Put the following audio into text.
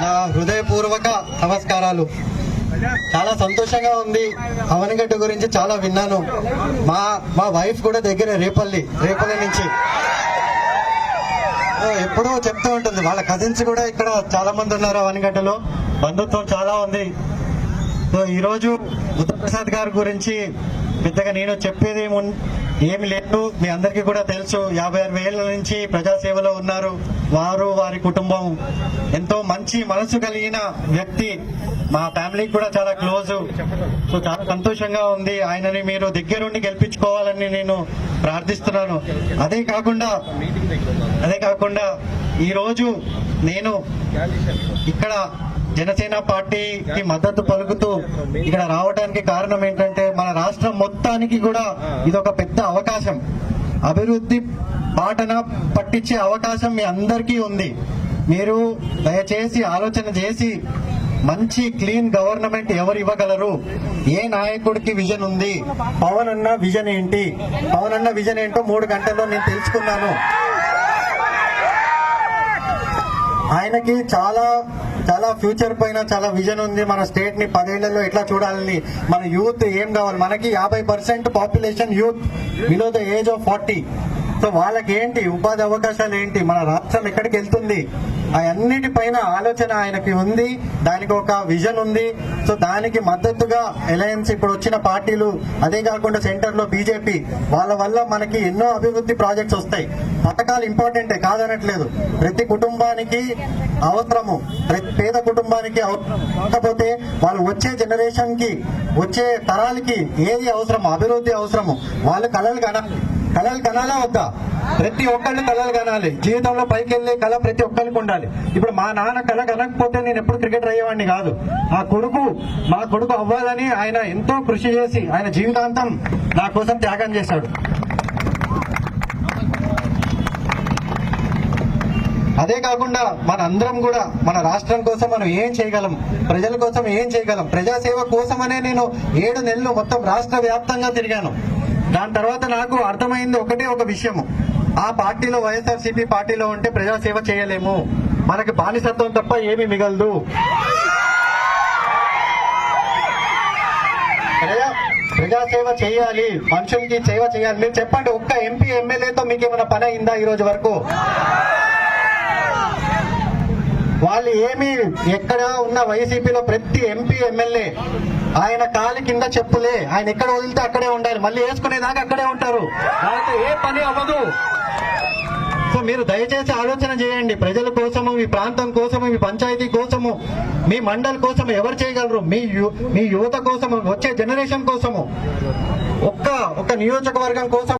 నా హృదయపూర్వక నమస్కారాలు. చాలా సంతోషంగా ఉంది. అవనగడ్డ గురించి చాలా విన్నాను. మా మా వైఫ్ కూడా దగ్గరే రేపల్లి రేపల్లి నుంచి. ఎప్పుడో చెప్తూ ఉంటుంది. వాళ్ళ కజిన్స్ కూడా ఇక్కడ చాలా మంది ఉన్నారు అవనగడ్డలో. బంధుత్వం చాలా ఉంది. సో ఈరోజు బుద్ధప్రసాద్ గారి గురించి పెద్దగా నేను చెప్పేది ఏమి లేదు. మీ అందరికీ కూడా తెలుసు యాభై ఆరు వేల నుంచి ప్రజాసేవలో ఉన్నారు. వారు వారి కుటుంబం. ఎంతో మంచి మనసు కలిగిన వ్యక్తి. మా ఫ్యామిలీకి కూడా చాలా క్లోజ్. సో చాలా సంతోషంగా ఉంది. ఆయనని మీరు దగ్గరుండి గెలిపించుకోవాలని నేను ప్రార్థిస్తున్నాను. అదే కాకుండా అదే కాకుండా ఈరోజు నేను ఇక్కడ జనసేన పార్టీకి మద్దతు పలుకుతూ ఇక్కడ రావడానికి కారణం ఏంటంటే మన రాష్ట్రం మొత్తానికి కూడా ఇది ఒక పెద్ద అవకాశం. అభివృద్ధి బాటన పట్టించే అవకాశం మీ అందరికీ ఉంది. మీరు దయచేసి ఆలోచన చేసి మంచి క్లీన్ గవర్నమెంట్ ఎవరు ఇవ్వగలరు? ఏ నాయకుడికి విజన్ ఉంది? పవన్ అన్న విజన్ ఏంటి? పవన్ అన్న విజన్ ఏంటో మూడు గంటల్లో నేను తెలుసుకున్నాను. ఆయనకి చాలా చాలా ఫ్యూచర్ పైన చాలా విజన్ ఉంది. మన స్టేట్ని పదేళ్ళలో ఎట్లా చూడాలని మన యూత్ ఏం కావాలి? మనకి యాభై percent population youth below the age of forty so వాళ్ళకి ఏంటి ఉపాధి అవకాశాలు ఏంటి మన రాష్ట్రం ఎక్కడికి వెళ్తుంది? అన్నిటిపైన ఆలోచన ఆయనకి ఉంది. దానికి ఒక విజన్ ఉంది. సో దానికి మద్దతుగా అలయన్స్ ఇప్పుడు వచ్చిన పార్టీలు అదే కాకుండా సెంటర్లో బీజేపీ వాళ్ళ వల్ల మనకి ఎన్నో అభివృద్ధి ప్రాజెక్ట్స్ వస్తాయి. పథకాలు ఇంపార్టెంటే కాదనట్లేదు. ప్రతి కుటుంబానికి అవసరము. ప్రతి పేద కుటుంబానికి అవసరం కాకపోతే వాళ్ళు వచ్చే జనరేషన్కి వచ్చే తరాలకి ఏది అవసరము అభివృద్ధి అవసరము వాళ్ళు కళలు కనాలి కళలు కనాలా వద్దా? ప్రతి ఒక్కళ్ళు కళలు కనాలి. జీవితంలో పైకి వెళ్ళే కళ ప్రతి ఒక్కరికి ఉండాలి. ఇప్పుడు మా నాన్న కళ కనకపోతే నేను ఎప్పుడు క్రికెటర్ అయ్యేవాడిని కాదు. మా కొడుకు మా కొడుకు అవ్వాలని ఆయన ఎంతో కృషి చేసి ఆయన జీవితాంతం నా కోసం త్యాగం చేశాడు. అదే కాకుండా మన అందరం కూడా మన రాష్ట్రం కోసం మనం ఏం చేయగలం ప్రజల కోసం ఏం చేయగలం ప్రజాసేవ కోసమనే నేను ఏడు నెలలు మొత్తం రాష్ట్ర వ్యాప్తంగా తిరిగాను. దాని తర్వాత నాకు అర్థమైంది ఒకటే ఒక విషయము. ఆ పార్టీలో వైఎస్ఆర్సీపీ పార్టీలో ఉంటే ప్రజాసేవ చేయలేము. మనకి బానిసత్వం తప్ప ఏమీ మిగలదు. ప్రజాసేవ చేయాలి. మనుషులకి సేవ చేయాలి. మీరు చెప్పండి ఒక్క ఎంపీ ఎమ్మెల్యేతో మీకు ఏమైనా పని అయిందా ఈ రోజు వరకు? వాళ్ళు ఏమి ఎక్కడ ఉన్న వైసీపీలో ప్రతి ఎంపీ ఎమ్మెల్యే ఆయన కాలి కింద చెప్పులే. ఆయన ఎక్కడ వదిలితే అక్కడే ఉండాలి. మళ్ళీ వేసుకునేదాకా అక్కడే ఉంటారు. వాళ్ళతో ఏ పని అవ్వదు. సో మీరు దయచేసి ఆలోచన చేయండి. ప్రజల కోసము మీ ప్రాంతం కోసము మీ పంచాయతీ కోసము మీ మండల్ కోసం ఎవరు చేయగలరు? మీ యు- మీ యువత కోసము వచ్చే జనరేషన్ కోసము. ఒక్క ఒక్క నియోజకవర్గం కోసం